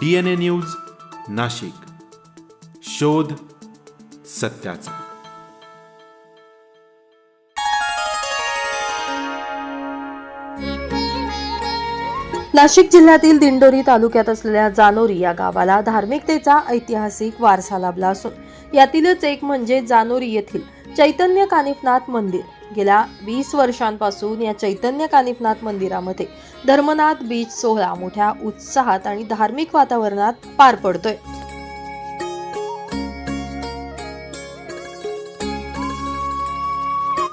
D N A news Nashik. शोध सत्याचा. नाशिक जिल्ह्यातील दिंडोरी तालुक्यात असलेल्या जानोरी या गावाला धार्मिकतेचा ऐतिहासिक वारसा लाभला असून यातीलच एक म्हणजे जानोरी येथील चैतन्य कानिफनाथ मंदिर. गेल्या वीस वर्षांपासून या चैतन्य कानिफनाथ मंदिरामध्ये धर्मनाथ बीज सोहळा मोठ्या उत्साहात आणि धार्मिक वातावरणात पार पडतोय.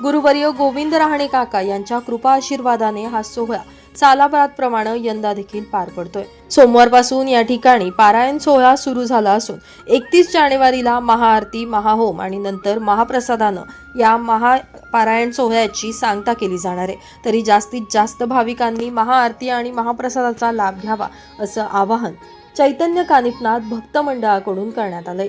गुरुवर्य गोविंद रहाणे काका यांच्या कृपा आशीर्वादाने हा सोहळा सालाबादप्रमाणे यंदा देखील पार पडतोय. सोमवारपासून या ठिकाणी पारायण सोहळा सुरू झाला असून एकतीस जानेवारीला महाआरती महाहोम आणि नंतर महाप्रसादानं या महापारायण सोहळ्याची सांगता केली जाणार आहे. तरी जास्तीत जास्त भाविकांनी महाआरती आणि महाप्रसादाचा लाभ घ्यावा असं आवाहन चैतन्य कानिफनाथ भक्त मंडळाकडून करण्यात आलंय.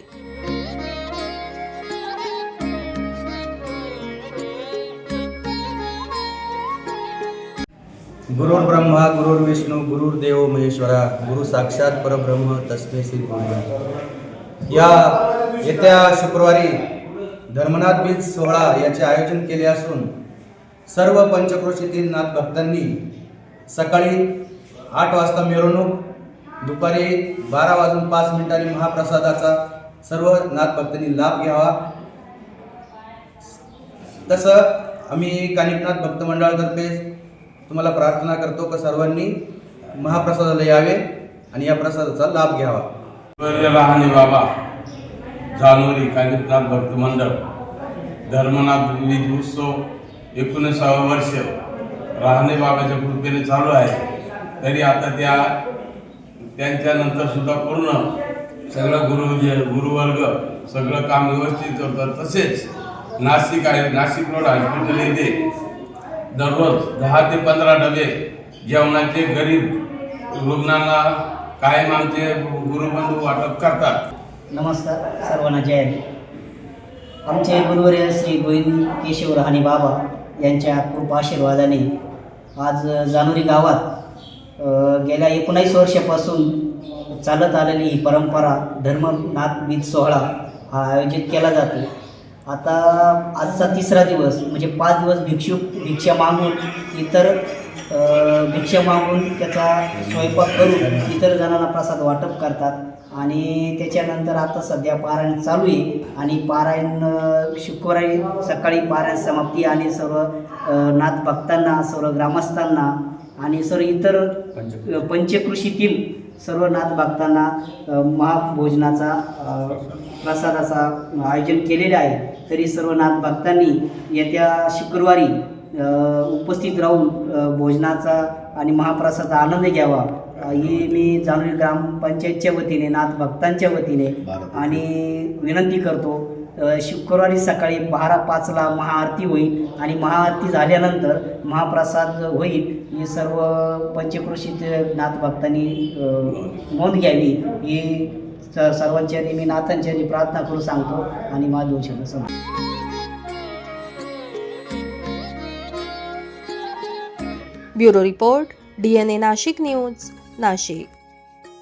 गुरुर् ब्रह्मा गुरुर्विष्णू गुरुर्देव महेश्वरा गुरु साक्षात परब्रह्म तस्मे श्री गुरु या येत्या शुक्रवारी धर्मनाथ बीज सोहळा याचे आयोजन केले असून सर्व पंचक्रोशीतील नाथ भक्तांनी सकाळी आठ वाजता मिरवणूक दुपारी बारा वाजून पाच मिनिटांनी महाप्रसादाचा सर्व नाथ भक्तांनी लाभ घ्यावा. तसं आम्ही कानिकनाथ भक्त मंडळातर्फे तुम्हाला प्रार्थना करतो का सर्वांनी? महाप्रसादाला यावे आणि या प्रसादाचा लाभ घ्यावा. लहाने बाबा. जानोरी कानिपनाथ भक्त मंडळ धर्मनाथ बीज उत्सव. एकोणीसावं वर्ष. राहणे बाबाच्या कृपेने चालू आहे. तरी आता त्या त्यांच्यानंतर सुद्धा पूर्ण सगळं गुरु गुरुवर्ग सगळं काम व्यवस्थित करतात. तसेच नाशिक आहे नाशिक रोड हॉस्पिटल येथे दररोज दहा ते पंधरा डबे जेवणाचे गरीब रुग्णांना कायम आमचे गुरुबंधू वाटप करतात. नमस्कार सर्वांना जय आमचे गुरुवर्य श्री गोविंद केशव रहाणे बाबा यांच्या कृपा आशीर्वादाने आज जानोरी गावात गेल्या एकोणावीस वर्षापासून चालत आलेली ही परंपरा धर्मनाथ बीज सोहळा हा आयोजित केला जातो. आता आजचा तिसरा दिवस म्हणजे पाच दिवस भिक्षुक भिक्षा मागून इतर भिक्षा मागून त्याचा स्वयंपाक करून इतर जणांना प्रसाद वाटप करतात. आणि त्याच्यानंतर आता सध्या पारायण चालू आहे आणि पारायण शुक्रवारी सकाळी पारायण समाप्ती आणि सर्व नाथ भक्तांना सर्व ग्रामस्थांना आणि सर्व इतर पंचकृषीतील सर्व नाथ भक्तांना महाभोजनाचा प्रसादाचा आयोजन केलेले आहे. तरी सर्व नाथ भक्तांनी येत्या शुक्रवारी उपस्थित राहून भोजनाचा आणि महाप्रसादाचा आनंद घ्यावा. ही मी जाणून ग्रामपंचायतच्या वतीने नाथ भक्तांच्या वतीने आणि विनंती करतो शुक्रवारी सकाळी बारा पाचला महाआरती होईल आणि महाआरती झाल्यानंतर महाप्रसाद होईल. ही सर्व पंचक्रोशीत नाथभक्तांनी नोंद घ्यावी. ही स- सर्वांच्या मी नाथांच्या प्रार्थना करून सांगतो आणि माझा दोन शब्द संपतो. Bureau report DNA Nashik news Nashik.